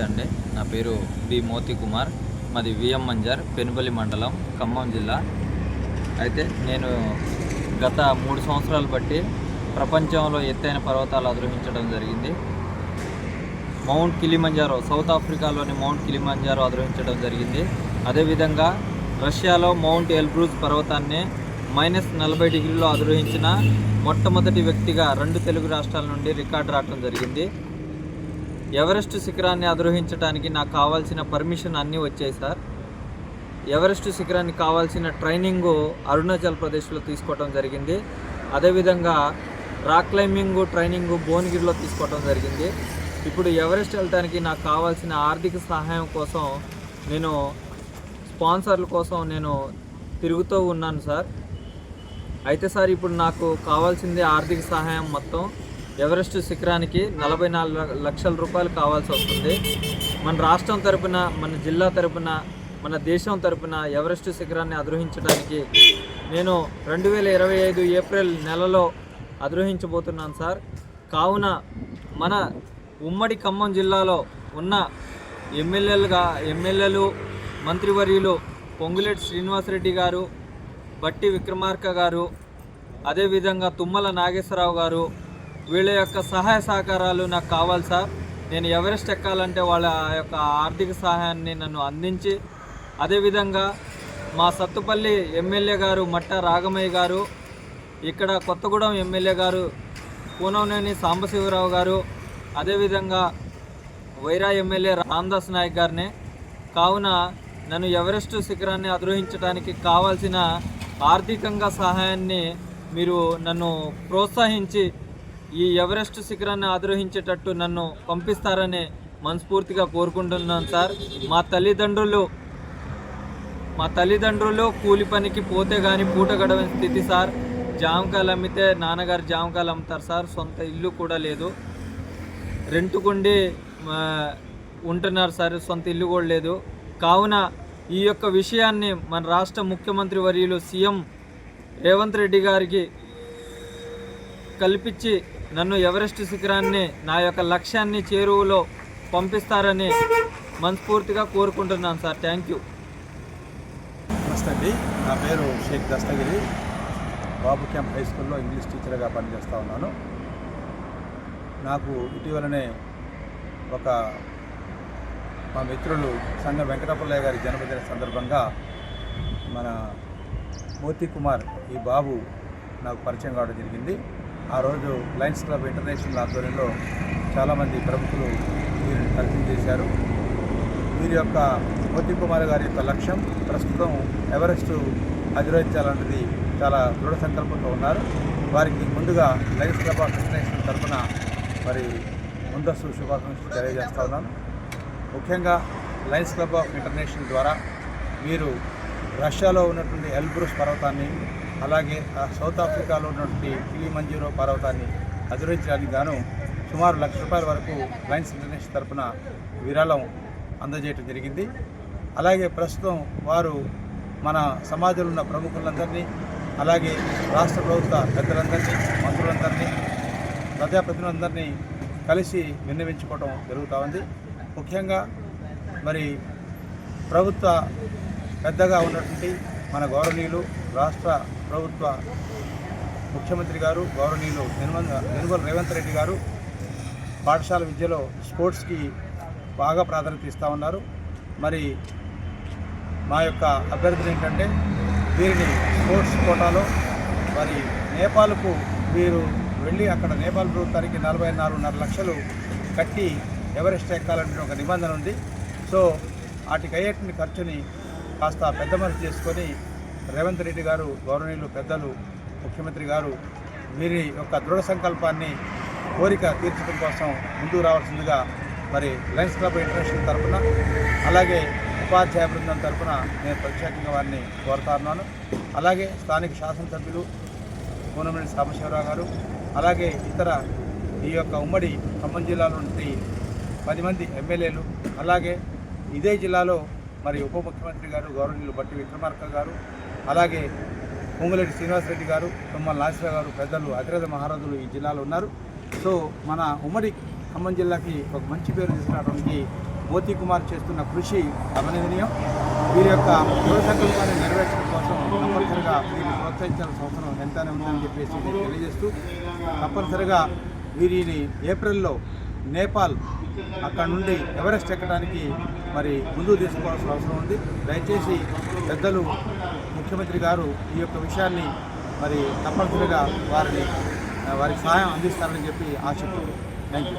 నమస్తే అండి. నా పేరు బి మోతి కుమార్. మాది విఎం మంజర్ పెనుపల్లి మండలం ఖమ్మం జిల్లా. అయితే నేను గత మూడు సంవత్సరాలు బట్టి ప్రపంచంలో ఎత్తైన పర్వతాలు అధిరోహించడం జరిగింది. మౌంట్ కిలిమంజారో సౌత్ ఆఫ్రికాలోని మౌంట్ కిలిమంజారో అధిరోహించడం జరిగింది. అదేవిధంగా రష్యాలో మౌంట్ ఎల్బ్రూజ్ పర్వతాన్ని మైనస్ నలభై డిగ్రీలో అధిరోహించిన మొట్టమొదటి వ్యక్తిగా రెండు తెలుగు రాష్ట్రాల నుండి రికార్డు రావడం జరిగింది. ఎవరెస్ట్ శిఖరాన్ని అధిరోహించడానికి నాకు కావాల్సిన పర్మిషన్ అన్నీ వచ్చాయి సార్. ఎవరెస్ట్ శిఖరానికి కావాల్సిన ట్రైనింగ్ అరుణాచల్ ప్రదేశ్లో తీసుకోవడం జరిగింది. అదేవిధంగా రాక్ క్లైంబింగ్ ట్రైనింగ్ భువనగిరిలో తీసుకోవడం జరిగింది. ఇప్పుడు ఎవరెస్ట్ వెళ్ళటానికి నాకు కావాల్సిన ఆర్థిక సహాయం కోసం నేను స్పాన్సర్ల కోసం నేను తిరుగుతూ ఉన్నాను సార్. అయితే సార్ ఇప్పుడు నాకు కావాల్సింది ఆర్థిక సహాయం మొత్తం. ఎవరెస్ట్ శిఖరానికి నలభై నాలుగు లక్షల రూపాయలు కావాల్సి వస్తుంది. మన రాష్ట్రం తరపున మన జిల్లా తరపున మన దేశం తరపున ఎవరెస్ట్ శిఖరాన్ని అధిరోహించడానికి నేను రెండు వేల ఇరవై ఐదు ఏప్రిల్ నెలలో అధిరోహించబోతున్నాను సార్. కావున మన ఉమ్మడి ఖమ్మం జిల్లాలో ఉన్న ఎమ్మెల్యేలుగా ఎమ్మెల్యేలు మంత్రివర్యులు పొంగులేటి శ్రీనివాసరెడ్డి గారు బట్టి విక్రమార్క గారు అదేవిధంగా తుమ్మల నాగేశ్వరరావు గారు వీళ్ళ యొక్క సహాయ సహకారాలు నాకు కావాలి సార్. నేను ఎవరెస్ట్ ఎక్కాలంటే వాళ్ళ యొక్క ఆర్థిక సహాయాన్ని నన్ను అందించి అదేవిధంగా మా సత్తుపల్లి ఎమ్మెల్యే గారు మట్ట రాగమయ్య గారు ఇక్కడ కొత్తగూడెం ఎమ్మెల్యే గారు పూనంనేని సాంబశివరావు గారు అదేవిధంగా వైరా ఎమ్మెల్యే రామదాస్ నాయక్ గారిని. కావున నన్ను ఎవరెస్ట్ శిఖరాన్ని అధిరోహించడానికి కావాల్సిన ఆర్థికంగా సహాయాన్ని మీరు నన్ను ప్రోత్సహించి ఈ ఎవరెస్ట్ శిఖరాన్ని ఆద్రోహించేటట్టు నన్ను పంపిస్తారని మనస్ఫూర్తిగా కోరుకుంటున్నాను సార్. మా తల్లిదండ్రులు మా తల్లిదండ్రులు కూలి పనికి పోతే కానీ పూట గడవని స్థితి సార్. జామకాయలు అమ్మితే నాన్నగారు జామకాయలు అమ్ముతారు సార్. సొంత ఇల్లు కూడా లేదు. రెంట్కుండి ఆ, ఉంటున్నారు సార్. సొంత ఇల్లు కూడా లేదు. కావున ఈ యొక్క విషయాన్ని మన రాష్ట్ర ముఖ్యమంత్రి వర్యులు సీఎం రేవంత్ రెడ్డి గారికి కల్పించి నన్ను ఎవరెస్ట్ శిఖరాన్ని నా యొక్క లక్ష్యాన్ని చేరువలో పంపిస్తారని మనస్ఫూర్తిగా కోరుకుంటున్నాను సార్. థ్యాంక్ యూ నమస్తే అండి. నా పేరు షేక్ దస్తగిరి. బాబు క్యాంప్ హై స్కూల్లో ఇంగ్లీష్ టీచర్గా పనిచేస్తూ ఉన్నాను. నాకు ఇటీవలనే ఒక మా మిత్రులు సంగ వెంకటపల్లయ్య గారి జన్మదిన సందర్భంగా మన మోతీ కుమార్ ఈ బాబు నాకు పరిచయం కావడం జరిగింది. ఆ రోజు లయన్స్ క్లబ్ ఇంటర్నేషనల్ ఆధ్వర్యంలో చాలామంది ప్రముఖులు వీరిని పరిచయం చేశారు. వీరి యొక్క మోతీ కుమార్ గారి యొక్క లక్ష్యం ప్రస్తుతం ఎవరెస్ట్ అధిరోహించాలన్నది చాలా దృఢ సంకల్పంతో ఉన్నారు. వారికి ముందుగా లయన్స్ క్లబ్ ఆఫ్ ఇంటర్నేషనల్ తరఫున మరి ముందస్తు శుభాకాంక్షలు తెలియజేస్తా ఉన్నాను. ముఖ్యంగా లయన్స్ క్లబ్ ఆఫ్ ఇంటర్నేషనల్ ద్వారా మీరు రష్యాలో ఉన్నటువంటి ఎల్బ్రూస్ పర్వతాన్ని అలాగే ఆ సౌత్ ఆఫ్రికాలో ఉన్నటువంటి కిలిమంజీరో పర్వతాన్ని అధిరోహించడానికి గాను సుమారు లక్ష రూపాయల వరకు లయన్స్ ఇంటర్నేషనల్ తరఫున విరాళం అందజేయటం జరిగింది. అలాగే ప్రస్తుతం వారు మన సమాజంలో ఉన్న ప్రముఖులందరినీ అలాగే రాష్ట్ర ప్రభుత్వ పెద్దలందరినీ మంత్రులందరినీ ప్రజాప్రతినిధులందరినీ కలిసి విన్నవించుకోవడం జరుగుతూ ఉంది. ముఖ్యంగా మరి ప్రభుత్వ పెద్దగా ఉన్నటువంటి మన గౌరవనీయులు రాష్ట్ర ప్రభుత్వ ముఖ్యమంత్రి గారు గౌరవనీయులు నిర్మల్ రేవంత్ రెడ్డి గారు పాఠశాల విద్యలో స్పోర్ట్స్కి బాగా ప్రాధాన్యత ఇస్తూ ఉన్నారు. మరి మా యొక్క అభ్యర్థులు ఏంటంటే వీరిని స్పోర్ట్స్ కోటాలో మరి నేపాల్కు వీరు వెళ్ళి అక్కడ నేపాల్ ప్రభుత్వానికి నలభై నాలుగున్నర లక్షలు కట్టి ఎవరెస్ట్ ఎక్కాలంటే ఒక నిబంధన ఉంది. సో వాటికి అయ్యేటువంటి ఖర్చుని కాస్త పెద్ద మనసు చేసుకొని రేవంత్ రెడ్డి గారు గౌరవనీయులు పెద్దలు ముఖ్యమంత్రి గారు వీరి యొక్క దృఢ సంకల్పాన్ని కోరిక తీర్చడం కోసం ముందుకు రావాల్సిందిగా మరి లయన్స్ క్లబ్ ఇంటర్నేషనల్ తరఫున అలాగే ఉపాధ్యాయ బృందం తరఫున నేను ప్రత్యేకంగా వారిని కోరుతా ఉన్నాను. అలాగే స్థానిక శాసనసభ్యులు పూనమనేని సాంబశివరావు గారు అలాగే ఇతర ఈ యొక్క ఉమ్మడి ఖమ్మం జిల్లాలో నుండి పది మంది ఎమ్మెల్యేలు అలాగే ఇదే జిల్లాలో మరి ఉప ముఖ్యమంత్రి గారు గౌరవనీయులు బట్టి విక్రమార్క గారు అలాగే పొంగులేటి శ్రీనివాసరెడ్డి గారు తుమ్మల నాసిరావు గారు పెద్దలు అతిరథ మహారాజులు ఈ జిల్లాలో ఉన్నారు. సో మన ఉమ్మడి ఖమ్మం జిల్లాకి ఒక మంచి పేరు తీసుకురావడానికి మోతీ కుమార్ చేస్తున్న కృషి అభినందనీయం వీరి యొక్క దృఢ సంకల్పాన్ని నెరవేర్చడం కోసం తప్పనిసరిగా వీరిని ప్రోత్సహించాల్సిన అవసరం ఎంతనే ఉందని చెప్పేసి తెలియజేస్తూ తప్పనిసరిగా వీరిని ఏప్రిల్లో నేపాల్ అక్కడ నుండి ఎవరెస్ట్ ఎక్కడానికి మరి ముందుకు తీసుకోవాల్సిన అవసరం ఉంది. దయచేసి పెద్దలు ముఖ్యమంత్రి గారు ఈ యొక్క విషయాన్ని మరి తప్పనిసరిగా వారిని వారికి సహాయం అందిస్తారని చెప్పి ఆశిస్తున్నాను థ్యాంక్ యూ